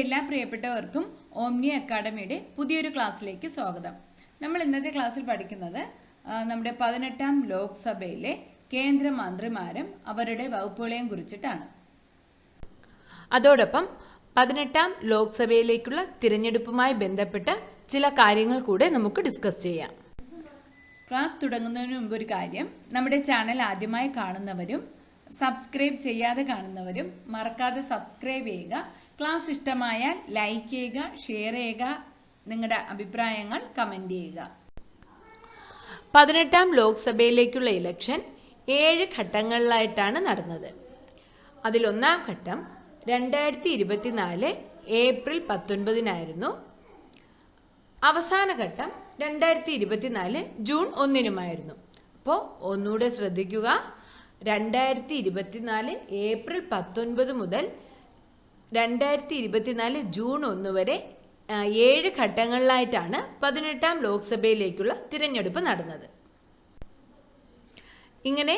എല്ലാ പ്രിയപ്പെട്ടവർക്കും ഓംനി അക്കാഡമിയുടെ പുതിയൊരു ക്ലാസ്സിലേക്ക് സ്വാഗതം. നമ്മൾ ഇന്നത്തെ ക്ലാസ്സിൽ പഠിക്കുന്നത് നമ്മുടെ പതിനെട്ടാം ലോക്സഭയിലെ കേന്ദ്രമന്ത്രിമാരും അവരുടെ വകുപ്പുകളെയും കുറിച്ചിട്ടാണ്. അതോടൊപ്പം പതിനെട്ടാം ലോക്സഭയിലേക്കുള്ള തിരഞ്ഞെടുപ്പുമായി ബന്ധപ്പെട്ട ചില കാര്യങ്ങൾ കൂടെ നമുക്ക് ഡിസ്കസ് ചെയ്യാം. ക്ലാസ് തുടങ്ങുന്നതിന് മുമ്പ് ഒരു കാര്യം നമ്മുടെ ചാനൽ ആദ്യമായി കാണുന്നവരും സബ്സ്ക്രൈബ് ചെയ്യാതെ കാണുന്നവരും മറക്കാതെ സബ്സ്ക്രൈബ് ചെയ്യുക ക്ലാസ് ഇഷ്ടമായാൽ ലൈക്ക് ചെയ്യുക ഷെയർ ചെയ്യുക നിങ്ങളുടെ അഭിപ്രായങ്ങൾ കമന്റ് ചെയ്യുക. പതിനെട്ടാം ലോക്സഭയിലേക്കുള്ള ഇലക്ഷൻ ഏഴ് ഘട്ടങ്ങളിലായിട്ടാണ് നടന്നത്. അതിലൊന്നാം ഘട്ടം രണ്ടായിരത്തി ഇരുപത്തിനാല് ഏപ്രിൽ പത്തൊൻപതിനായിരുന്നു. അവസാന ഘട്ടം രണ്ടായിരത്തി ഇരുപത്തിനാല് ജൂൺ ഒന്നിനുമായിരുന്നു. അപ്പോൾ ഒന്നുകൂടെ ശ്രദ്ധിക്കുക. രണ്ടായിരത്തി ഇരുപത്തിനാല് ഏപ്രിൽ പത്തൊൻപത് മുതൽ രണ്ടായിരത്തി ഇരുപത്തിനാല് ജൂൺ ഒന്ന് വരെ ഏഴ് ഘട്ടങ്ങളിലായിട്ടാണ് പതിനെട്ടാം ലോക്സഭയിലേക്കുള്ള തിരഞ്ഞെടുപ്പ് നടന്നത്. ഇങ്ങനെ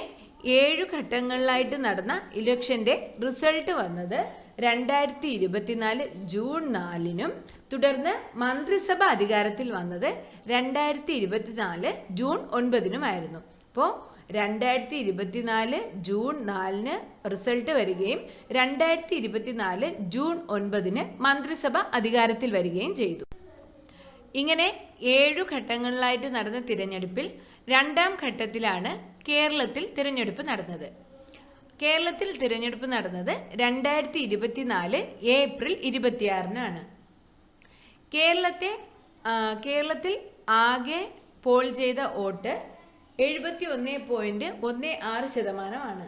ഏഴു ഘട്ടങ്ങളിലായിട്ട് നടന്ന ഇലക്ഷന്റെ റിസൾട്ട് വന്നത് രണ്ടായിരത്തി ഇരുപത്തിനാല് ജൂൺ നാലിനും തുടർന്ന് മന്ത്രിസഭ അധികാരത്തിൽ വന്നത് രണ്ടായിരത്തി ഇരുപത്തിനാല് ജൂൺ ഒൻപതിനുമായിരുന്നു. അപ്പോൾ രണ്ടായിരത്തി ഇരുപത്തിനാല് ജൂൺ നാലിന് റിസൾട്ട് വരികയും രണ്ടായിരത്തി ഇരുപത്തിനാല് ജൂൺ ഒൻപതിന് മന്ത്രിസഭ അധികാരത്തിൽ വരികയും ചെയ്തു. ഇങ്ങനെ ഏഴു ഘട്ടങ്ങളിലായിട്ട് നടന്ന തിരഞ്ഞെടുപ്പിൽ രണ്ടാം ഘട്ടത്തിലാണ് കേരളത്തിൽ തിരഞ്ഞെടുപ്പ് നടന്നത്. കേരളത്തിൽ തിരഞ്ഞെടുപ്പ് നടന്നത് രണ്ടായിരത്തി ഇരുപത്തിനാല് ഏപ്രിൽ ഇരുപത്തിയാറിനാണ്. കേരളത്തെ കേരളത്തിൽ ആകെ പോൾ ചെയ്ത വോട്ട് എഴുപത്തി ഒന്ന് പോയിന്റ് ഒന്ന് ആറ് ശതമാനമാണ്.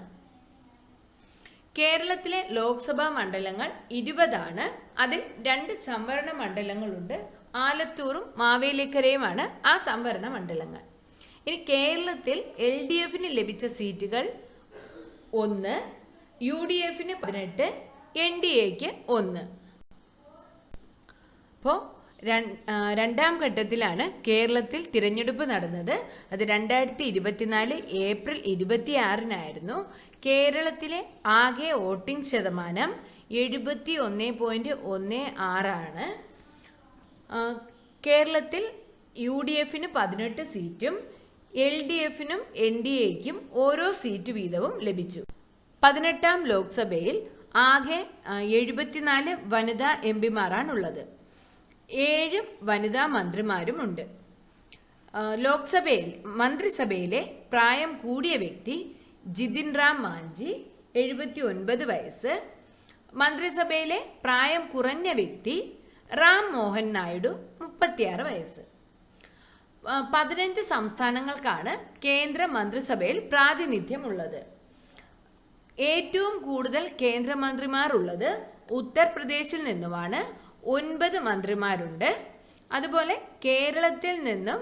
കേരളത്തിലെ ലോക്സഭാ മണ്ഡലങ്ങൾ ഇരുപതാണ്. അതിൽ രണ്ട് സംവരണ മണ്ഡലങ്ങളുണ്ട്. ആലത്തൂറും മാവേലിക്കരയുമാണ് ആ സംവരണ മണ്ഡലങ്ങൾ. ഇനി കേരളത്തിൽ എൽ ഡി എഫിന് ലഭിച്ച സീറ്റുകൾ ഒന്ന് യു ഡി എഫിന് പതിനെട്ട് എൻ ഡി എക്ക് ഒന്ന്. അപ്പോൾ രണ്ടാം ഘട്ടത്തിലാണ് കേരളത്തിൽ തിരഞ്ഞെടുപ്പ് നടന്നത്. അത് രണ്ടായിരത്തി ഇരുപത്തിനാല് ഏപ്രിൽ ഇരുപത്തിയാറിനായിരുന്നു. കേരളത്തിലെ ആകെ വോട്ടിംഗ് ശതമാനം എഴുപത്തി ഒന്ന് പോയിന്റ് ഒന്ന് ആറാണ്. കേരളത്തിൽ യു ഡി എഫിന് പതിനെട്ട് സീറ്റും എൽ ഡി എഫിനും എൻ ഡി എക്കും ഓരോ സീറ്റ് വീതവും ലഭിച്ചു. പതിനെട്ടാം ലോക്സഭയിൽ ആകെ എഴുപത്തിനാല് വനിതാ എം പിമാരാണുള്ളത്. ഏഴ് വനിതാ മന്ത്രിമാരുമുണ്ട്. ലോക്സഭയിൽ മന്ത്രിസഭയിലെ പ്രായം കൂടിയ വ്യക്തി ജിതിൻ റാം മാഞ്ചി എഴുപത്തി ഒൻപത് വയസ്സ്. മന്ത്രിസഭയിലെ പ്രായം കുറഞ്ഞ വ്യക്തി റാം മോഹൻ നായിഡു മുപ്പത്തിയാറ് വയസ്സ്. പതിനഞ്ച് സംസ്ഥാനങ്ങൾക്കാണ് കേന്ദ്ര മന്ത്രിസഭയിൽ പ്രാതിനിധ്യമുള്ളത്. ഏറ്റവും കൂടുതൽ കേന്ദ്രമന്ത്രിമാർ ഉള്ളത് ഉത്തർപ്രദേശിൽ നിന്നുമാണ്. ഒൻപത് മന്ത്രിമാരുണ്ട്. അതുപോലെ കേരളത്തിൽ നിന്നും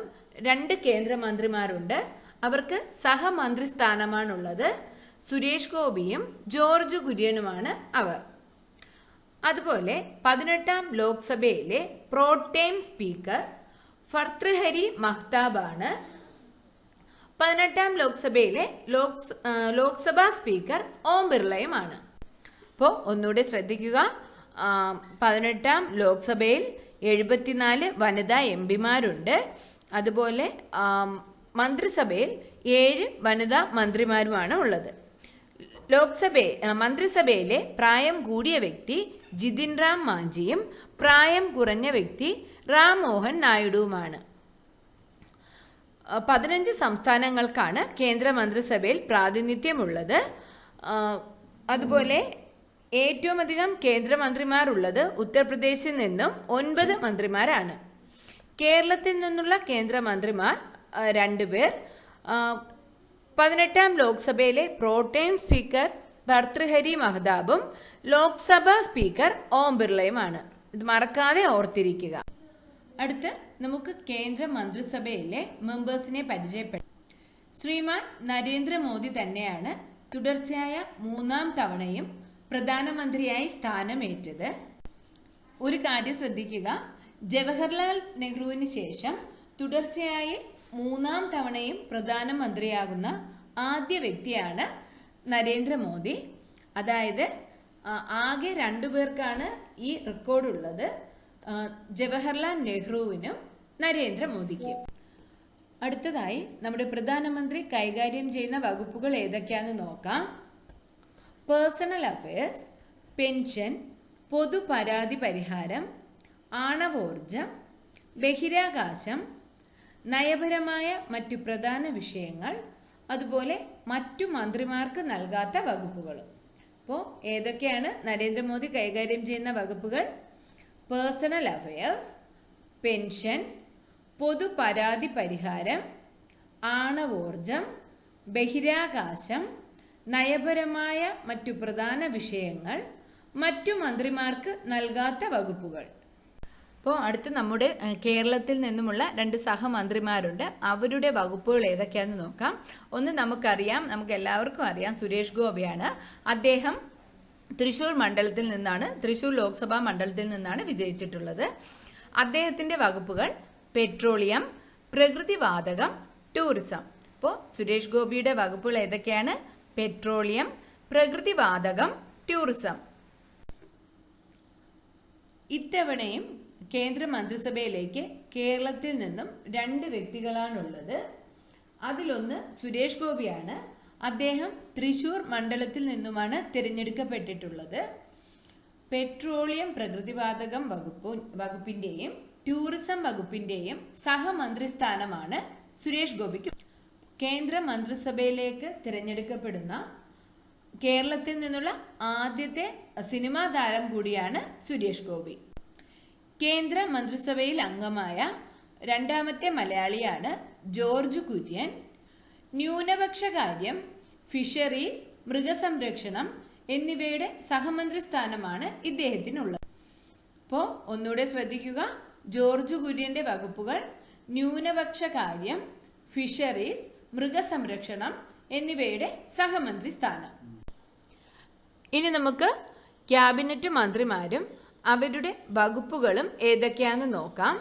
രണ്ട് കേന്ദ്രമന്ത്രിമാരുണ്ട് അവർക്ക് സഹമന്ത്രി സ്ഥാനമാണുള്ളത് സുരേഷ് ഗോപിയും ജോർജ് കുര്യനുമാണ് അവർ. അതുപോലെ പതിനെട്ടാം ലോക്സഭയിലെ പ്രോട്ടേം സ്പീക്കർ ഫർത്തൃഹരി മഹ്താബാണ്. പതിനെട്ടാം ലോക്സഭയിലെ ലോക്സ് ലോക്സഭാ സ്പീക്കർ ഓം ബിർളയുമാണ്. അപ്പോൾ ഒന്നുകൂടെ ശ്രദ്ധിക്കുക. പതിനെട്ടാം ലോക്സഭയിൽ എഴുപത്തിനാല് വനിതാ എം പിമാരുണ്ട്. അതുപോലെ മന്ത്രിസഭയിൽ ഏഴ് വനിതാ മന്ത്രിമാരുമാണ് ഉള്ളത്. ലോക്സഭ മന്ത്രിസഭയിലെ പ്രായം കൂടിയ വ്യക്തി ജിതിൻ റാം മാഞ്ചിയും പ്രായം കുറഞ്ഞ വ്യക്തി റാം മോഹൻ നായിഡുവുമാണ്. പതിനഞ്ച് സംസ്ഥാനങ്ങൾക്കാണ് കേന്ദ്രമന്ത്രിസഭയിൽ പ്രാതിനിധ്യമുള്ളത്. അതുപോലെ ഏറ്റവും അധികം കേന്ദ്രമന്ത്രിമാർ ഉള്ളത് ഉത്തർപ്രദേശിൽ നിന്നും ഒൻപത് മന്ത്രിമാരാണ്. കേരളത്തിൽ നിന്നുള്ള കേന്ദ്രമന്ത്രിമാർ രണ്ടുപേർ പതിനെട്ടാം ലോക്സഭയിലെ പ്രോട്ടേം സ്പീക്കർ ഭർത്തൃഹരി മഹതാബും ലോക്സഭാ സ്പീക്കർ ഓം ബിർളയുമാണ്. ഇത് മറക്കാതെ ഓർത്തിരിക്കുക. അടുത്ത് നമുക്ക് കേന്ദ്ര മന്ത്രിസഭയിലെ മെമ്പേഴ്സിനെ പരിചയപ്പെടാം. ശ്രീമാൻ നരേന്ദ്രമോദി തന്നെയാണ് തുടർച്ചയായ മൂന്നാം തവണയും പ്രധാനമന്ത്രിയായി സ്ഥാനമേറ്റത്. ഒരു കാര്യം ശ്രദ്ധിക്കുക. ജവഹർലാൽ നെഹ്റുവിന് ശേഷം തുടർച്ചയായി മൂന്നാം തവണയും പ്രധാനമന്ത്രിയാകുന്ന ആദ്യ വ്യക്തിയാണ് നരേന്ദ്രമോദി. അതായത് ആകെ രണ്ടു പേർക്കാണ് ഈ റെക്കോർഡ് ഉള്ളത് ജവഹർലാൽ നെഹ്റുവിനും നരേന്ദ്രമോദിക്കും. അടുത്തതായി നമ്മുടെ പ്രധാനമന്ത്രി കൈകാര്യം ചെയ്യുന്ന വകുപ്പുകൾ ഏതൊക്കെയാണെന്ന് നോക്കാം. പേഴ്സണൽ അഫയേഴ്സ് പെൻഷൻ പൊതുപരാതി പരിഹാരം ആണവോർജം ബഹിരാകാശം നയപരമായ മറ്റു പ്രധാന വിഷയങ്ങൾ അതുപോലെ മറ്റു മന്ത്രിമാർക്ക് നൽകാത്ത വകുപ്പുകൾ. അപ്പോൾ ഏതൊക്കെയാണ് നരേന്ദ്രമോദി കൈകാര്യം ചെയ്യുന്ന വകുപ്പുകൾ? പേഴ്സണൽ അഫയേഴ്സ് പെൻഷൻ പൊതുപരാതി പരിഹാരം ആണവോർജം ബഹിരാകാശം നയപരമായ മറ്റു പ്രധാന വിഷയങ്ങൾ മറ്റു മന്ത്രിമാർക്ക് നൽകാത്ത വകുപ്പുകൾ. അപ്പോൾ അടുത്ത് നമ്മുടെ കേരളത്തിൽ നിന്നുമുള്ള രണ്ട് സഹമന്ത്രിമാരുണ്ട്. അവരുടെ വകുപ്പുകൾ ഏതൊക്കെയാണെന്ന് നോക്കാം. ഒന്ന് നമുക്കറിയാം നമുക്ക് എല്ലാവർക്കും അറിയാം സുരേഷ് ഗോപിയാണ്. അദ്ദേഹം തൃശൂർ മണ്ഡലത്തിൽ നിന്നാണ് തൃശൂർ ലോക്സഭാ മണ്ഡലത്തിൽ നിന്നാണ് വിജയിച്ചിട്ടുള്ളത്. അദ്ദേഹത്തിന്റെ വകുപ്പുകൾ പെട്രോളിയം പ്രകൃതിവാതകം ടൂറിസം. അപ്പോൾ സുരേഷ് ഗോപിയുടെ വകുപ്പുകൾ ഏതൊക്കെയാണ്? പെട്രോളിയം പ്രകൃതിവാതകം ടൂറിസം. ഇത്തവണയും കേന്ദ്ര മന്ത്രിസഭയിലേക്ക് കേരളത്തിൽ നിന്നും രണ്ട് വ്യക്തികളാണുള്ളത്. അതിലൊന്ന് സുരേഷ് ഗോപിയാണ്. അദ്ദേഹം തൃശൂർ മണ്ഡലത്തിൽ നിന്നുമാണ് തിരഞ്ഞെടുക്കപ്പെട്ടിട്ടുള്ളത്. പെട്രോളിയം പ്രകൃതിവാതകം വകുപ്പ് വകുപ്പിന്റെയും ടൂറിസം വകുപ്പിന്റെയും സഹമന്ത്രി സ്ഥാനമാണ് സുരേഷ് ഗോപിക്ക് കേന്ദ്ര മന്ത്രിസഭയിലേക്ക് തിരഞ്ഞെടുക്കപ്പെടുന്ന കേരളത്തിൽ നിന്നുള്ള ആദ്യത്തെ സിനിമാ താരം കൂടിയാണ് സുരേഷ് ഗോപി. കേന്ദ്ര മന്ത്രിസഭയിൽ അംഗമായ രണ്ടാമത്തെ മലയാളിയാണ് ജോർജ് കുര്യൻ. ന്യൂനപക്ഷ കാര്യം ഫിഷറീസ് മൃഗസംരക്ഷണം എന്നിവയുടെ സഹമന്ത്രി സ്ഥാനമാണ് ഇദ്ദേഹത്തിനുള്ളത്. അപ്പോൾ ഒന്നുകൂടെ ശ്രദ്ധിക്കുക ജോർജ് കുര്യന്റെ വകുപ്പുകൾ ന്യൂനപക്ഷ കാര്യം ഫിഷറീസ് മൃഗസംരക്ഷണം എന്നിവയുടെ സഹമന്ത്രി സ്ഥാനം ഇനി നമുക്ക് ക്യാബിനറ്റ് മന്ത്രിമാരും അവരുടെ വകുപ്പുകളും ഏതൊക്കെയാണെന്ന് നോക്കാം.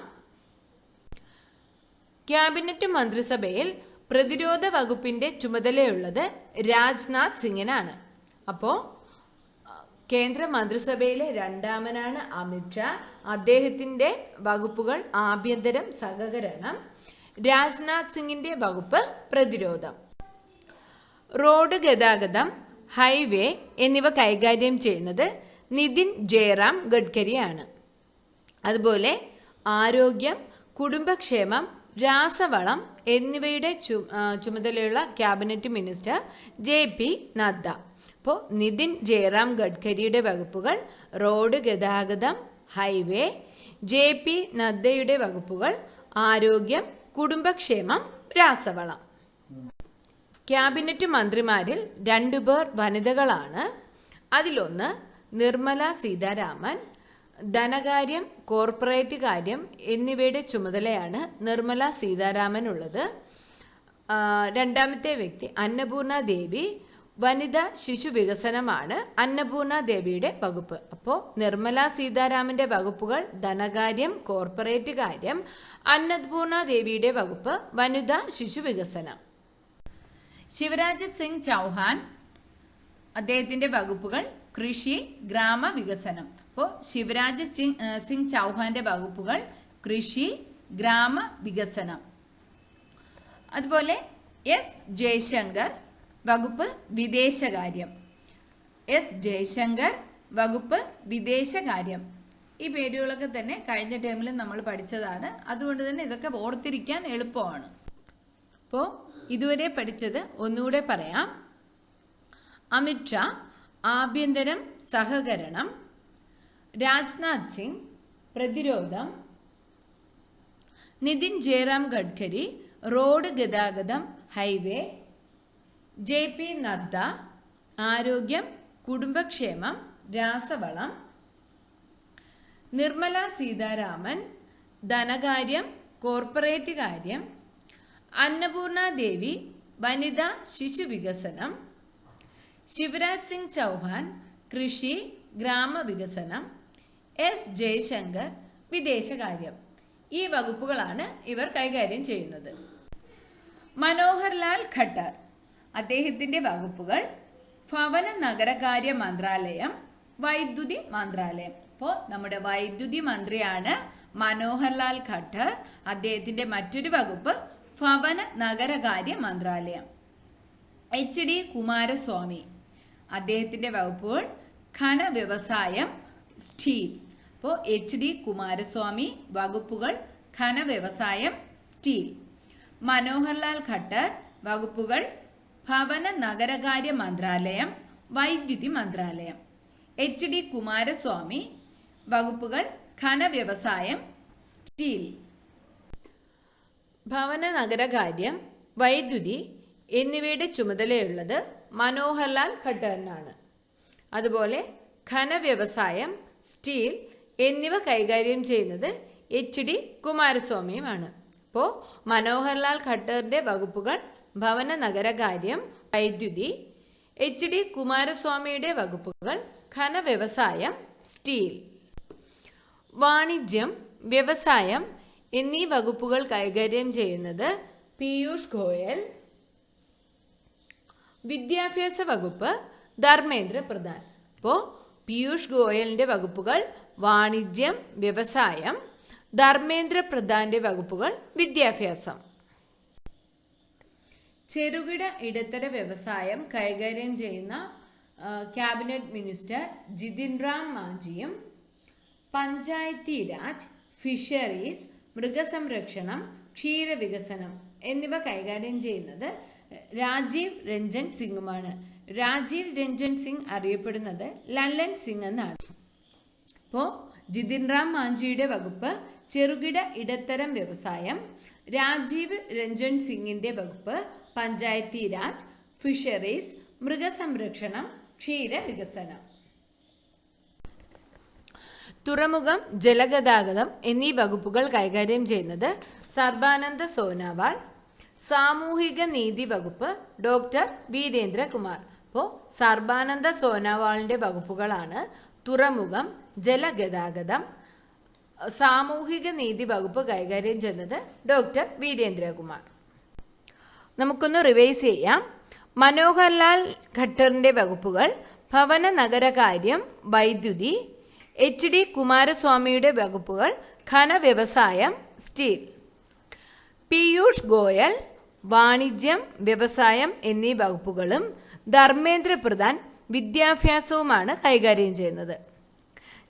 ക്യാബിനറ്റ് മന്ത്രിസഭയിൽ പ്രതിരോധ വകുപ്പിന്റെ ചുമതലയുള്ളത് രാജ്നാഥ് സിംഗിനാണ്. അപ്പോ കേന്ദ്ര മന്ത്രിസഭയിലെ രണ്ടാമനാണ് അമിത്ഷാ അദ്ദേഹത്തിന്റെ വകുപ്പുകൾ ആഭ്യന്തരം സഹകരണം. രാജ്നാഥ് സിംഗിന്റെ വകുപ്പ് പ്രതിരോധം. റോഡ് ഗതാഗതം ഹൈവേ എന്നിവ കൈകാര്യം ചെയ്യുന്നത് നിതിൻ ജയറാം ഗഡ്കരിയാണ്. അതുപോലെ ആരോഗ്യം കുടുംബക്ഷേമം രാസവളം എന്നിവയുടെ ചു- ചുമതലയുള്ള cabinet minister J P Nadda. അപ്പോൾ നിതിൻ ജയറാം ഗഡ്കരിയുടെ വകുപ്പുകൾ റോഡ് ഗതാഗതം ഹൈവേ ജെ പി നദ്ദയുടെ വകുപ്പുകൾ ആരോഗ്യം കുടുംബക്ഷേമം രാസവളം. ക്യാബിനറ്റ് മന്ത്രിമാരിൽ രണ്ടുപേർ വനിതകളാണ്. അതിലൊന്ന് നിർമ്മല സീതാരാമൻ ധനകാര്യം കോർപ്പറേറ്റ് കാര്യം എന്നിവയുടെ ചുമതലയാണ് നിർമ്മല സീതാരാമൻ ഉള്ളത് രണ്ടാമത്തെ വ്യക്തി അന്നപൂർണ ദേവി വനിതാ ശിശു വികസനമാണ് അന്നപൂർണ ദേവിയുടെ വകുപ്പ്. അപ്പോൾ നിർമ്മല സീതാരാമന്റെ വകുപ്പുകൾ ധനകാര്യം കോർപ്പറേറ്റ് കാര്യം അന്നപൂർണ ദേവിയുടെ വകുപ്പ് വനിതാ ശിശു വികസനം. ശിവരാജ് സിംഗ് ചൗഹാൻ അദ്ദേഹത്തിന്റെ വകുപ്പുകൾ കൃഷി ഗ്രാമവികസനം അപ്പോൾ ശിവരാജ് സിംഗ് ചൗഹാന്റെ വകുപ്പുകൾ കൃഷി ഗ്രാമവികസനം അതുപോലെ എസ് ജയശങ്കർ വകുപ്പ് വിദേശകാര്യം. എസ് ജയശങ്കർ വകുപ്പ് വിദേശകാര്യം. ഈ പേരുകളൊക്കെ തന്നെ കഴിഞ്ഞ ടേമിൽ നമ്മൾ പഠിച്ചതാണ്. അതുകൊണ്ട് തന്നെ ഇതൊക്കെ ഓർത്തിരിക്കാൻ എളുപ്പമാണ്. അപ്പോൾ ഇതുവരെ പഠിച്ചത് ഒന്നുകൂടെ പറയാം. അമിത്ഷാ ആഭ്യന്തരം സഹകരണം. രാജ്നാഥ് സിംഗ് പ്രതിരോധം. നിതിൻ ജയറാം ഗഡ്കരി റോഡ് ഗതാഗതം ഹൈവേ. ജെ പി നദ്ദ ആരോഗ്യം കുടുംബക്ഷേമം രാസവളം നിർമ്മല സീതാരാമൻ ധനകാര്യം കോർപ്പറേറ്റ് കാര്യം അന്നപൂർണ ദേവി വനിതാ ശിശുവികസനം ശിവരാജ് സിംഗ് ചൗഹാൻ കൃഷി ഗ്രാമവികസനം എസ് ജയശങ്കർ വിദേശകാര്യം. ഈ വകുപ്പുകളാണ് ഇവർ കൈകാര്യം ചെയ്യുന്നത്. മനോഹർലാൽ ഖട്ടർ അദ്ദേഹത്തിന്റെ വകുപ്പുകൾ ഭവന നഗരകാര്യ മന്ത്രാലയം വൈദ്യുതി മന്ത്രാലയം. അപ്പോൾ നമ്മുടെ വൈദ്യുതി മന്ത്രിയാണ് മനോഹർലാൽ ഖട്ടർ അദ്ദേഹത്തിന്റെ മറ്റൊരു വകുപ്പ് ഭവന നഗരകാര്യ മന്ത്രാലയം. H D Kumaraswamy. അദ്ദേഹത്തിന്റെ വകുപ്പുകൾ ഖന വ്യവസായം സ്റ്റീൽ. അപ്പോൾ എച്ച് ഡി കുമാരസ്വാമി വകുപ്പുകൾ ഖന വ്യവസായം സ്റ്റീൽ. മനോഹർലാൽ ഖട്ടർ വകുപ്പുകൾ ഭവന നഗരകാര്യ മന്ത്രാലയം വൈദ്യുതി മന്ത്രാലയം. എച്ച് ഡി കുമാരസ്വാമി വകുപ്പുകൾ ഖന വ്യവസായം സ്റ്റീൽ. ഭവന നഗരകാര്യം വൈദ്യുതി എന്നിവയുടെ ചുമതലയുള്ളത് മനോഹർലാൽ ഖട്ടറിനാണ്. അതുപോലെ ഖനവ്യവസായം സ്റ്റീൽ എന്നിവ കൈകാര്യം ചെയ്യുന്നത് എച്ച് ഡി കുമാരസ്വാമിയുമാണ്. അപ്പോൾ മനോഹർലാൽ ഖട്ടറിന്റെ വകുപ്പുകൾ ഭവന നഗരകാര്യം വൈദ്യുതി എച്ച് ഡി കുമാരസ്വാമിയുടെ വകുപ്പുകൾ ഖനവ്യവസായം സ്റ്റീൽ. വാണിജ്യം വ്യവസായം എന്നീ വകുപ്പുകൾ കൈകാര്യം ചെയ്യുന്നത് പീയൂഷ് ഗോയൽ. വിദ്യാഭ്യാസ വകുപ്പ് ധർമ്മേന്ദ്ര പ്രധാൻ. അപ്പോൾ പീയൂഷ് ഗോയലിന്റെ വകുപ്പുകൾ വാണിജ്യം വ്യവസായം ധർമ്മേന്ദ്ര പ്രധാന്റെ വകുപ്പുകൾ വിദ്യാഭ്യാസം. ചെറുകിട ഇടത്തര വ്യവസായം കൈകാര്യം ചെയ്യുന്ന ക്യാബിനറ്റ് മിനിസ്റ്റർ ജിതിൻ റാം മാഞ്ചിയും പഞ്ചായത്തി രാജ് ഫിഷറീസ് മൃഗസംരക്ഷണം ക്ഷീരവികസനം എന്നിവ കൈകാര്യം ചെയ്യുന്നത് രാജീവ് രഞ്ജൻ സിംഗുമാണ്. രാജീവ് രഞ്ജൻ സിംഗ് അറിയപ്പെടുന്നത് ലല്ലൻ സിംഗ് എന്നാണ്. അപ്പോൾ ജിതിൻ റാം മാഞ്ചിയുടെ വകുപ്പ് ചെറുകിട ഇടത്തരം വ്യവസായം രാജീവ് രഞ്ജൻ സിംഗിന്റെ വകുപ്പ് പഞ്ചായത്തി രാജ് ഫിഷറീസ് മൃഗസംരക്ഷണം ക്ഷീര വികസനം തുറമുഖം ജലഗതാഗതം എന്നീ വകുപ്പുകൾ കൈകാര്യം ചെയ്യുന്നത് സർബാനന്ദ സോനാവാൾ സാമൂഹിക നീതി വകുപ്പ് ഡോക്ടർ വീരേന്ദ്രകുമാർ. അപ്പോൾ സർബാനന്ദ സോനാവാളിന്റെ വകുപ്പുകളാണ് തുറമുഖം ജലഗതാഗതം സാമൂഹിക നീതി വകുപ്പ് കൈകാര്യം ചെയ്യുന്നത് ഡോക്ടർ വീരേന്ദ്രകുമാർ. നമുക്കൊന്ന് റിവൈസ് ചെയ്യാം. മനോഹർലാൽ ഖട്ടറിന്റെ വകുപ്പുകൾ ഭവന നഗരകാര്യം വൈദ്യുതി എച്ച് ഡി കുമാരസ്വാമിയുടെ വകുപ്പുകൾ ഖനവ്യവസായം സ്റ്റീൽ. പീയൂഷ് ഗോയൽ വാണിജ്യം വ്യവസായം എന്നീ വകുപ്പുകളും ധർമ്മേന്ദ്ര പ്രധാൻ വിദ്യാഭ്യാസവുമാണ് കൈകാര്യം ചെയ്യുന്നത്.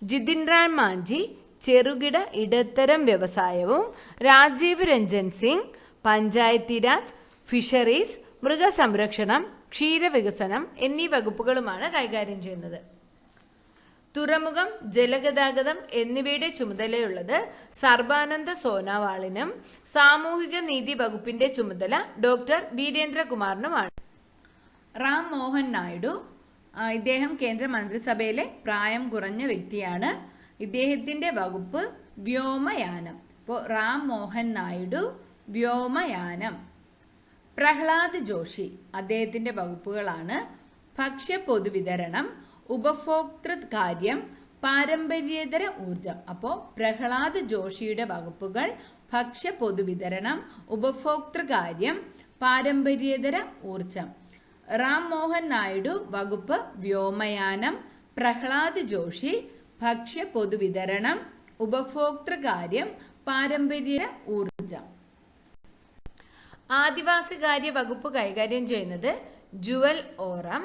ജിതിൻ റാം മാഞ്ചി ചെറുകിട ഇടത്തരം വ്യവസായവും രാജീവ് രഞ്ജൻ സിംഗ് പഞ്ചായത്തി രാജ് ഫിഷറീസ് മൃഗസംരക്ഷണം ക്ഷീരവികസനം എന്നീ വകുപ്പുകളുമാണ് കൈകാര്യം ചെയ്യുന്നത്. തുറമുഖം ജലഗതാഗതം എന്നിവയുടെ ചുമതലയുള്ളത് സർബാനന്ദ സോനാവാളിനും സാമൂഹിക നീതി വകുപ്പിന്റെ ചുമതല ഡോക്ടർ വീരേന്ദ്രകുമാറിനുമാണ്. റാം മോഹൻ നായിഡു ഇദ്ദേഹം കേന്ദ്ര മന്ത്രിസഭയിലെ പ്രായം കുറഞ്ഞ വ്യക്തിയാണ്. ഇദ്ദേഹത്തിന്റെ വകുപ്പ് വ്യോമയാനം. ഇപ്പോൾ റാം മോഹൻ നായിഡു വ്യോമയാനം. പ്രഹ്ലാദ് ജോഷി അദ്ദേഹത്തിന്റെ വകുപ്പുകളാണ്. ഭക്ഷ്യ പൊതുവിതരണം ഉപഭോക്തൃ കാര്യം പാരമ്പര്യേതര ഊർജം അപ്പോൾ പ്രഹ്ലാദ് ജോഷിയുടെ വകുപ്പുകൾ ഭക്ഷ്യ പൊതുവിതരണം ഉപഭോക്തൃ കാര്യം പാരമ്പര്യേതര ഊർജം റാം മോഹൻ നായിഡു വകുപ്പ് വ്യോമയാനം പ്രഹ്ലാദ് ജോഷി ഭക്ഷ്യ പൊതുവിതരണം ഉപഭോക്തൃ കാര്യം പാരമ്പര്യ ഊർജം ആദിവാസികാര്യ വകുപ്പ് കൈകാര്യം ചെയ്യുന്നത് ജുവൽ ഓറം.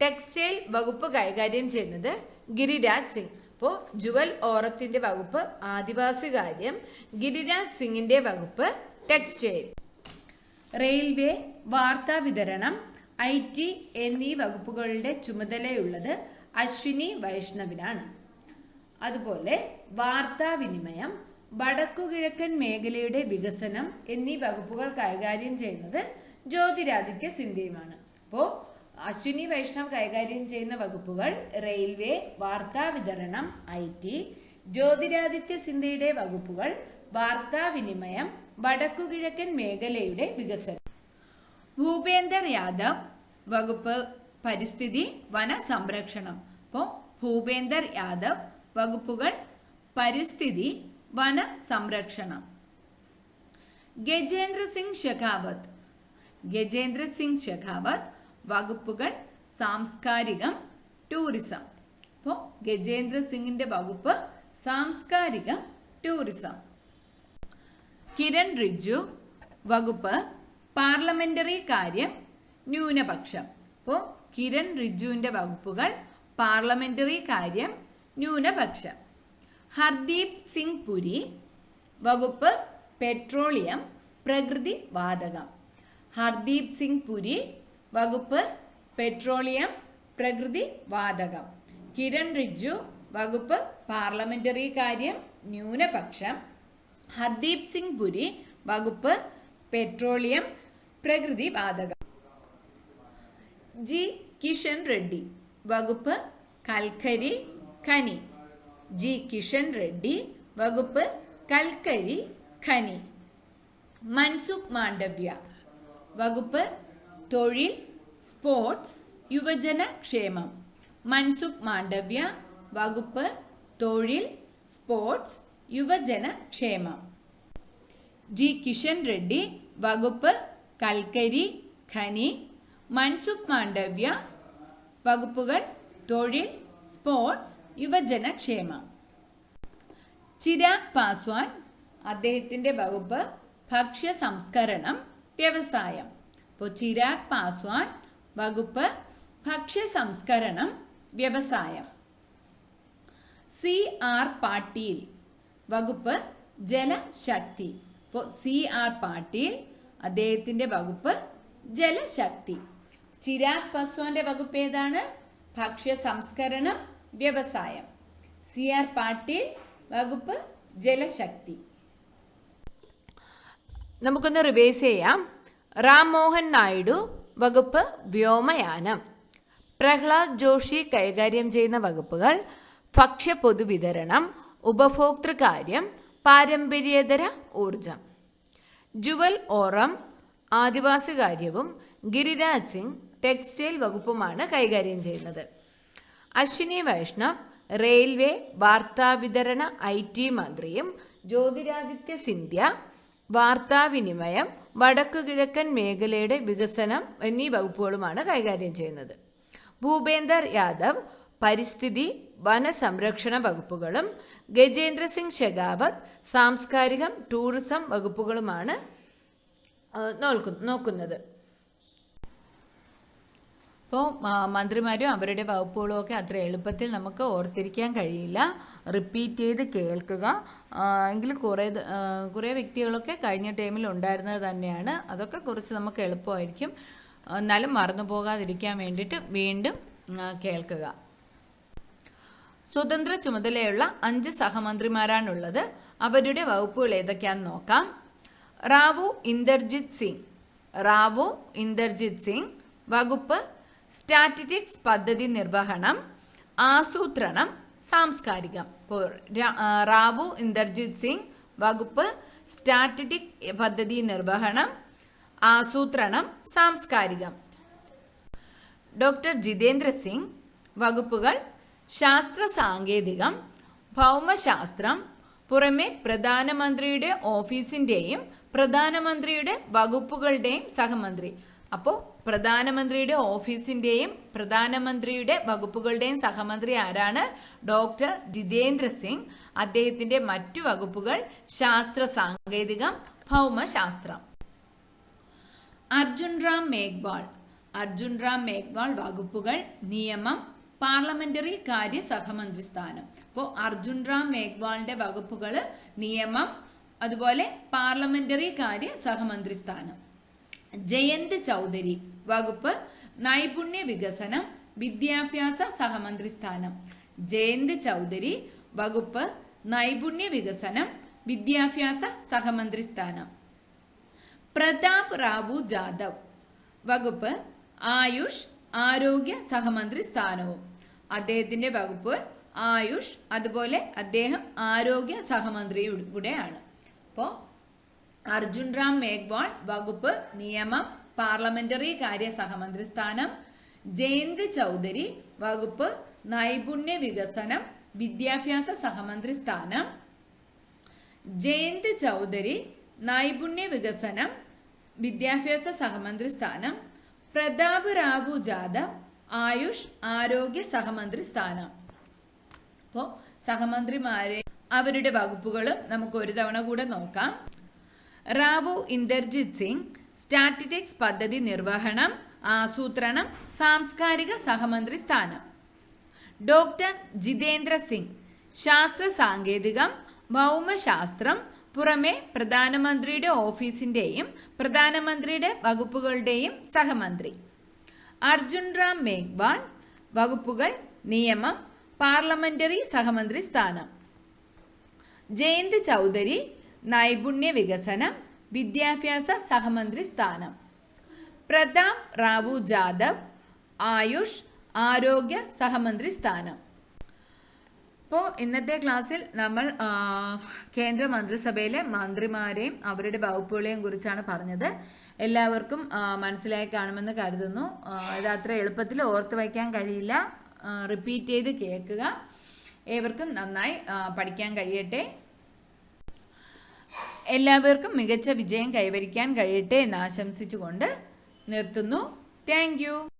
ടെക്സ്റ്റൈൽ വകുപ്പ് കൈകാര്യം ചെയ്യുന്നത് ഗിരിരാജ് സിംഗ്. അപ്പോൾ ജുവൽ ഓറത്തിന്റെ വകുപ്പ് ആദിവാസികാര്യം ഗിരിരാജ് സിംഗിന്റെ വകുപ്പ് ടെക്സ്റ്റൈൽ. റെയിൽവേ വാർത്താ വിതരണം ഐ ടി എന്നീ വകുപ്പുകളുടെ ചുമതലയുള്ളത് അശ്വിനി വൈഷ്ണവിനാണ്. അതുപോലെ വാർത്താവിനിമയം വടക്കുകിഴക്കൻ മേഖലയുടെ വികസനം എന്നീ വകുപ്പുകൾ കൈകാര്യം ചെയ്യുന്നത് ജ്യോതിരാദിത്യ സിന്ധ്യയുമാണ്. അപ്പോൾ അശ്വിനി വൈഷ്ണവ് കൈകാര്യം ചെയ്യുന്ന വകുപ്പുകൾ റെയിൽവേ വാർത്താ വിതരണം ഐ ടി ജ്യോതിരാദിത്യ സിന്ധ്യയുടെ വകുപ്പുകൾ വാർത്താവിനിമയം വടക്കുകിഴക്കൻ മേഖലയുടെ വികസനം. ഭൂപേന്ദർ യാദവ് വകുപ്പ് പരിസ്ഥിതി വന സംരക്ഷണം. അപ്പോൾ ഭൂപേന്ദർ യാദവ് വകുപ്പുകൾ പരിസ്ഥിതി വന സംരക്ഷണം ഗജേന്ദ്ര സിംഗ് ഷെഖാവത്ത് ഗജേന്ദ്ര സിംഗ് ഷെഖാവത്ത് വകുപ്പുകൾ സാംസ്കാരികം ടൂറിസം. അപ്പോൾ ഗജേന്ദ്ര സിംഗിന്റെ വകുപ്പ് സാംസ്കാരികം ടൂറിസം. കിരൺ റിജു വകുപ്പ് പാർലമെന്ററി കാര്യം ന്യൂനപക്ഷം. അപ്പോൾ കിരൺ റിജുവിന്റെ വകുപ്പുകൾ പാർലമെന്ററി കാര്യം ന്യൂനപക്ഷം. ഹർദീപ് സിംഗ് പുരി വകുപ്പ് പെട്രോളിയം പ്രകൃതി വാതകം. ഹർദീപ് സിംഗ് പുരി വകുപ്പ് പെട്രോളിയം പ്രകൃതി വാതകം. കിരൺ റിജു വകുപ്പ് പാർലമെന്ററി കാര്യം ന്യൂനപക്ഷം. ഹർദീപ് സിംഗ് പുരി വകുപ്പ് പെട്രോളിയം പ്രകൃതി വാതകം. ജി. കിഷൻ റെഡ്ഡി വകുപ്പ് കൽക്കരി ഖനി ജി കിഷൻ റെഡ്ഡി വകുപ്പ് കൽക്കരി ഖനി. മൻസുഖ് മാണ്ഡവ്യ വകുപ്പ് തൊഴിൽ സ്പോർട്സ് യുവജന ക്ഷേമം. മൻസുഖ് മാണ്ഡവ്യ വകുപ്പ് തൊഴിൽ സ്പോർട്സ് യുവജന ക്ഷേമം. ജി കിഷൻ റെഡ്ഡി വകുപ്പ് കൽക്കരി ഖനി. മൻസുഖ് മാണ്ഡവ്യ വകുപ്പുകൾ തൊഴിൽ സ്പോർട്സ് യുവജന ക്ഷേമം ചിരാഗ് പാസ്വാൻ അദ്ദേഹത്തിന്റെ വകുപ്പ് ഭക്ഷ്യ സംസ്കരണം വ്യവസായം. അപ്പോൾ ചിരാഗ് പാസ്വാൻ വകുപ്പ് ഭക്ഷ്യ സംസ്കരണം വ്യവസായം. സി ആർ പാട്ടീൽ വകുപ്പ് ജലശക്തി. അപ്പോൾ സി ആർ പാട്ടീൽ അദ്ദേഹത്തിന്റെ വകുപ്പ് ജലശക്തി. ചിരാഗ് പാസ്വാന്റെ വകുപ്പ് ഏതാണ്? ഭക്ഷ്യ സംസ്കരണം വ്യവസായം. സി ആർ പാട്ടീൽ വകുപ്പ് ജലശക്തി. നമുക്കൊന്ന് റിവേഴ്സ് ചെയ്യാം. റാം മോഹൻ നായിഡു വകുപ്പ് വ്യോമയാനം. പ്രഹ്ലാദ് ജോഷി കൈകാര്യം ചെയ്യുന്ന വകുപ്പുകൾ ഭക്ഷ്യ പൊതുവിതരണം ഉപഭോക്തൃകാര്യം പാരമ്പര്യേതര ഊർജം ജുവൽ ഓറം ആദിവാസി കാര്യവും ഗിരിരാജ് സിംഗ് ടെക്സ്റ്റൈൽ വകുപ്പുമാണ് കൈകാര്യം ചെയ്യുന്നത്. അശ്വിനി വൈഷ്ണവ് റെയിൽവേ വാർത്താവിതരണ ഐ ടി മന്ത്രിയും ജ്യോതിരാദിത്യ സിന്ധ്യ വാർത്താവിനിമയം വടക്കുകിഴക്കൻ മേഖലയുടെ വികസനം എന്നീ വകുപ്പുകളുമാണ് കൈകാര്യം ചെയ്യുന്നത്. ഭൂപേന്ദർ യാദവ് പരിസ്ഥിതി വനസംരക്ഷണ വകുപ്പുകളും ഗജേന്ദ്ര സിംഗ് ഷെഖാവത്ത് സാംസ്കാരികം ടൂറിസം വകുപ്പുകളുമാണ് നോക്കുന്നത്. അപ്പോൾ മന്ത്രിമാരും അവരുടെ വകുപ്പുകളും ഒക്കെ അത്ര എളുപ്പത്തിൽ നമുക്ക് ഓർത്തിരിക്കാൻ കഴിയില്ല. റിപ്പീറ്റ് ചെയ്ത് കേൾക്കുക. എങ്കിൽ കുറേ കുറേ വ്യക്തികളൊക്കെ കഴിഞ്ഞ ടൈമിൽ ഉണ്ടായിരുന്നത് തന്നെയാണ്. അതൊക്കെ കുറച്ച് നമുക്ക് എളുപ്പമായിരിക്കും. എന്നാലും മറന്നു പോകാതിരിക്കാൻ വേണ്ടിയിട്ട് വീണ്ടും കേൾക്കുക. സ്വതന്ത്ര ചുമതലയുള്ള അഞ്ച് സഹമന്ത്രിമാരാണുള്ളത്. അവരുടെ വകുപ്പുകൾ ഏതൊക്കെയാണെന്ന് നോക്കാം. റാവു ഇന്ദർജിത് സിംഗ്. റാവു ഇന്ദർജിത് സിംഗ്. വകുപ്പ് സ്റ്റാറ്റിറ്റിക്സ് പദ്ധതി നിർവഹണം ആസൂത്രണം സാംസ്കാരികം. ഇപ്പോൾ റാവു ഇന്ദർജിത് സിംഗ് വകുപ്പ് സ്റ്റാറ്റിറ്റിക് പദ്ധതി നിർവഹണം ആസൂത്രണം സാംസ്കാരികം. ഡോക്ടർ ജിതേന്ദ്ര സിംഗ് വകുപ്പുകൾ ശാസ്ത്ര സാങ്കേതികം ഭൗമശാസ്ത്രം പുറമെ പ്രധാനമന്ത്രിയുടെ ഓഫീസിന്റെയും പ്രധാനമന്ത്രിയുടെ വകുപ്പുകളുടെയും സഹമന്ത്രി. അപ്പോൾ പ്രധാനമന്ത്രിയുടെ ഓഫീസിന്റെയും പ്രധാനമന്ത്രിയുടെ വകുപ്പുകളുടെയും സഹമന്ത്രി ആരാണ്? ഡോക്ടർ ജിതേന്ദ്ര സിംഗ്. അദ്ദേഹത്തിന്റെ മറ്റു വകുപ്പുകൾ ശാസ്ത്ര സാങ്കേതികം ഭൗമശാസ്ത്രം. അർജുൻ റാം മേഘ്വാൾ. അർജുൻ റാം മേഘ്വാൾ വകുപ്പുകൾ നിയമം പാർലമെന്ററി കാര്യ സഹമന്ത്രി സ്ഥാനം. അപ്പോൾ അർജുൻ റാം മേഘ്വാളിന്റെ വകുപ്പുകൾ നിയമം അതുപോലെ പാർലമെന്ററി കാര്യ സഹമന്ത്രി സ്ഥാനം. ജയന്ത് ചൗധരി. വകുപ്പ് നൈപുണ്യ വികസനം വിദ്യാഭ്യാസ സഹമന്ത്രി സ്ഥാനം ജയന്ത് ചൗധരി വകുപ്പ് നൈപുണ്യ വികസനം വിദ്യാഭ്യാസ സഹമന്ത്രി സ്ഥാനം പ്രതാപ് റാവു ജാദവ്. വകുപ്പ് ആയുഷ് ആരോഗ്യ സഹമന്ത്രി സ്ഥാനവും അദ്ദേഹത്തിന്റെ വകുപ്പ് ആയുഷ് അതുപോലെ അദ്ദേഹം ആരോഗ്യ സഹമന്ത്രി കൂടെയാണ്. അപ്പോൾ അർജുൻ റാം മേഘ്വാൾ വകുപ്പ് നിയമം പാർലമെന്ററി കാര്യ സഹമന്ത്രി സ്ഥാനം ജയന്ത് ചൗധരി വകുപ്പ് നൈപുണ്യ വികസനം വിദ്യാഭ്യാസ സഹമന്ത്രി സ്ഥാനം ജയന്ത് ചൗധരി നൈപുണ്യ വികസനം വിദ്യാഭ്യാസ സഹമന്ത്രി സ്ഥാനം പ്രതാപ് റാവു ജാദവ് ആയുഷ് ആരോഗ്യ സഹമന്ത്രി സ്ഥാനം അപ്പോൾ സഹമന്ത്രിമാരെ അവരുടെ വകുപ്പുകളും നമുക്ക് ഒരു തവണ കൂടെ നോക്കാം. റാവു ഇന്ദർജിത് സിംഗ് സ്റ്റാറ്റിറ്റിക്സ് പദ്ധതി നിർവഹണം ആസൂത്രണം സാംസ്കാരിക സഹമന്ത്രി സ്ഥാനം. ഡോക്ടർ ജിതേന്ദ്ര സിംഗ് ശാസ്ത്ര സാങ്കേതികം ഭൗമശാസ്ത്രം പുറമെ പ്രധാനമന്ത്രിയുടെ ഓഫീസിന്റെയും പ്രധാനമന്ത്രിയുടെ വകുപ്പുകളുടെയും സഹമന്ത്രി. അർജുൻ റാം മേഘ്വാൾ വകുപ്പുകൾ നിയമം പാർലമെന്ററി സഹമന്ത്രി സ്ഥാനം. ജയന്ത് ചൗധരി നൈപുണ്യ വികസനം വിദ്യാഭ്യാസ സഹമന്ത്രി സ്ഥാനം. പ്രതാപ് റാവു ജാദവ് ആയുഷ് ആരോഗ്യ സഹമന്ത്രി സ്ഥാനം. ഇപ്പോൾ ഇന്നത്തെ ക്ലാസ്സിൽ നമ്മൾ കേന്ദ്ര മന്ത്രിസഭയിലെ മന്ത്രിമാരെയും അവരുടെ വകുപ്പുകളെയും കുറിച്ചാണ് പറഞ്ഞത്. എല്ലാവർക്കും മനസ്സിലായി കാണുമെന്ന് കരുതുന്നു. ഇത് അത്ര എളുപ്പത്തിൽ ഓർത്ത് വയ്ക്കാൻ കഴിയില്ല. റിപ്പീറ്റ് ചെയ്ത് കേൾക്കുക. ഏവർക്കും നന്നായി പഠിക്കാൻ കഴിയട്ടെ. എല്ലാവർക്കും മികച്ച വിജയം കൈവരിക്കാൻ കഴിയട്ടെ എന്ന് ആശംസിച്ചുകൊണ്ട് നിർത്തുന്നു. താങ്ക്